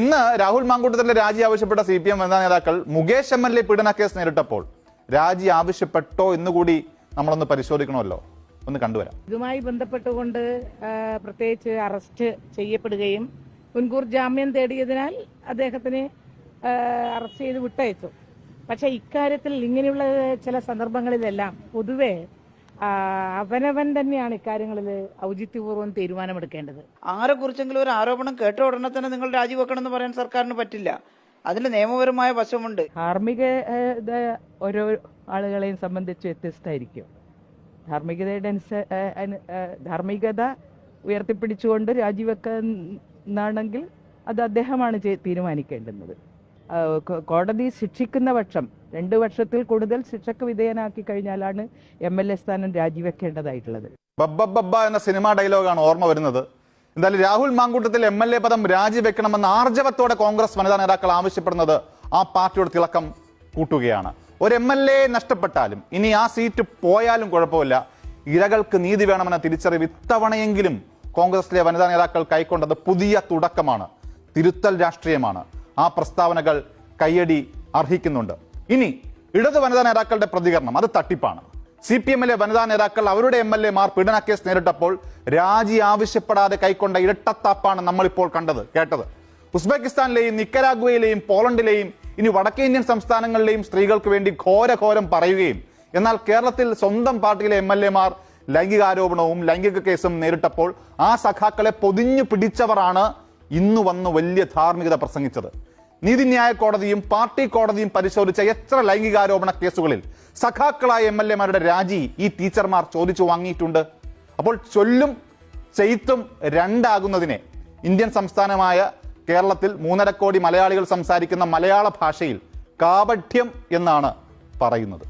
ഇന്ന് രാഹുൽ മാങ്കൂട്ടത്തിന്റെ രാജി ആവശ്യപ്പെട്ട സി പി എം വനിതാ നേതാക്കൾ മുകേഷ് എം എൽ എ പീഡന കേസ് നേരിട്ടപ്പോൾ രാജി ആവശ്യപ്പെട്ടോ എന്നുകൂടി നമ്മളൊന്ന് പരിശോധിക്കണമല്ലോ. ഒന്ന് കണ്ടുവരാം. ഇതുമായി ബന്ധപ്പെട്ടുകൊണ്ട് പ്രത്യേകിച്ച് അറസ്റ്റ് ചെയ്യപ്പെടുകയും മുൻകൂർ ജാമ്യം തേടിയതിനാൽ അദ്ദേഹത്തിന് അറസ്റ്റ് ചെയ്ത് വിട്ടയച്ചു. പക്ഷെ ഇക്കാര്യത്തിൽ ഇങ്ങനെയുള്ള ചില സന്ദർഭങ്ങളിലെല്ലാം പൊതുവെ അവനവൻ തന്നെയാണ് ഇക്കാര്യങ്ങളിൽ ഔചിത്യപൂർവം തീരുമാനമെടുക്കേണ്ടത്. ആരെ കുറിച്ചെങ്കിലും ഒരു ആരോപണം കേട്ട ഉടനെ തന്നെ നിങ്ങൾ രാജിവെക്കണം എന്ന് പറയാൻ സർക്കാരിന് പറ്റില്ല. അതിന് നിയമപരമായ വശമുണ്ട്. ധാർമ്മിക ഓരോ ആളുകളെയും സംബന്ധിച്ച് വ്യത്യസ്തമായിരിക്കും. ധാർമ്മികതയുടെ ധാർമ്മികത ഉയർത്തിപ്പിടിച്ചുകൊണ്ട് രാജിവെക്കുന്നാണെങ്കിൽ അത് അദ്ദേഹമാണ് തീരുമാനിക്കേണ്ടത് തീരുമാനിക്കേണ്ടുന്നത്. കോടതി ശിക്ഷിക്കുന്ന പക്ഷം രണ്ട് വർഷത്തിൽ കൂടുതൽ ശിക്ഷക്ക് വിധേയനാക്കി കഴിഞ്ഞാലാണ് എം എൽ എ സ്ഥാനം രാജിവെക്കേണ്ടതായിട്ടുള്ളത്. ബബ്ബ എന്ന സിനിമാ ഡയലോഗാണ് ഓർമ്മ വരുന്നത്. എന്തായാലും Rahul Mamkootathil M L A പദം രാജിവെക്കണമെന്ന് ആർജവത്തോടെ കോൺഗ്രസ് വനിതാ നേതാക്കൾ ആവശ്യപ്പെടുന്നത് ആ പാർട്ടിയുടെ തിളക്കം കൂട്ടുകയാണ്. ഒരു എം എൽ എ നഷ്ടപ്പെട്ടാലും ഇനി ആ സീറ്റ് പോയാലും കുഴപ്പമില്ല. ഇരകൾക്ക് നീതി വേണമെന്ന തിരിച്ചറിവ് ഇത്തവണയെങ്കിലും കോൺഗ്രസിലെ വനിതാ നേതാക്കൾ കൈക്കൊണ്ടത് പുതിയ തുടക്കമാണ്. തിരുത്തൽ രാഷ്ട്രീയമാണ്. ആ പ്രസ്താവനകൾ കയ്യടി അർഹിക്കുന്നുണ്ട്. ഇനി ഇടതു വനിതാ നേതാക്കളുടെ പ്രതികരണം അത് തട്ടിപ്പാണ്. സി പി എമ്മിലെ വനിതാ നേതാക്കൾ അവരുടെ എം എൽ എമാർ പീഡന കേസ് നേരിട്ടപ്പോൾ രാജി ആവശ്യപ്പെടാതെ കൈക്കൊണ്ട ഇരട്ടത്താപ്പാണ് നമ്മളിപ്പോൾ കണ്ടത് കേട്ടത്. ഉസ്ബെക്കിസ്ഥാനിലെയും നിക്കരാഗ്വയിലെയും പോളണ്ടിലെയും ഇനി വടക്കേ ഇന്ത്യൻ സംസ്ഥാനങ്ങളിലെയും സ്ത്രീകൾക്ക് വേണ്ടി ഘോരഘോരം പറയുകയും എന്നാൽ കേരളത്തിൽ സ്വന്തം പാർട്ടിയിലെ എം എൽ എമാർ ലൈംഗികാരോപണവും ലൈംഗിക കേസും നേരിട്ടപ്പോൾ ആ സഖാക്കളെ പൊതിഞ്ഞു പിടിച്ചവരാണ് ഇന്ന് വന്ന് വലിയ ധാർമ്മികത പ്രസംഗിച്ചത്. നീതിന്യായ കോടതിയും പാർട്ടി കോടതിയും പരിശോധിച്ച എത്ര ലൈംഗികാരോപണ കേസുകളിൽ സഖാക്കളായ എം എൽ എമാരുടെ രാജി ഈ ടീച്ചർമാർ ചോദിച്ചു വാങ്ങിയിട്ടുണ്ട്. അപ്പോൾ ചൊല്ലും ചെയ്ത്തും രണ്ടാകുന്നതിനെ ഇന്ത്യൻ സംസ്ഥാനമായ കേരളത്തിൽ മൂന്നര കോടി മലയാളികൾ സംസാരിക്കുന്ന മലയാള ഭാഷയിൽ കാപഠ്യം എന്നാണ് പറയുന്നത്.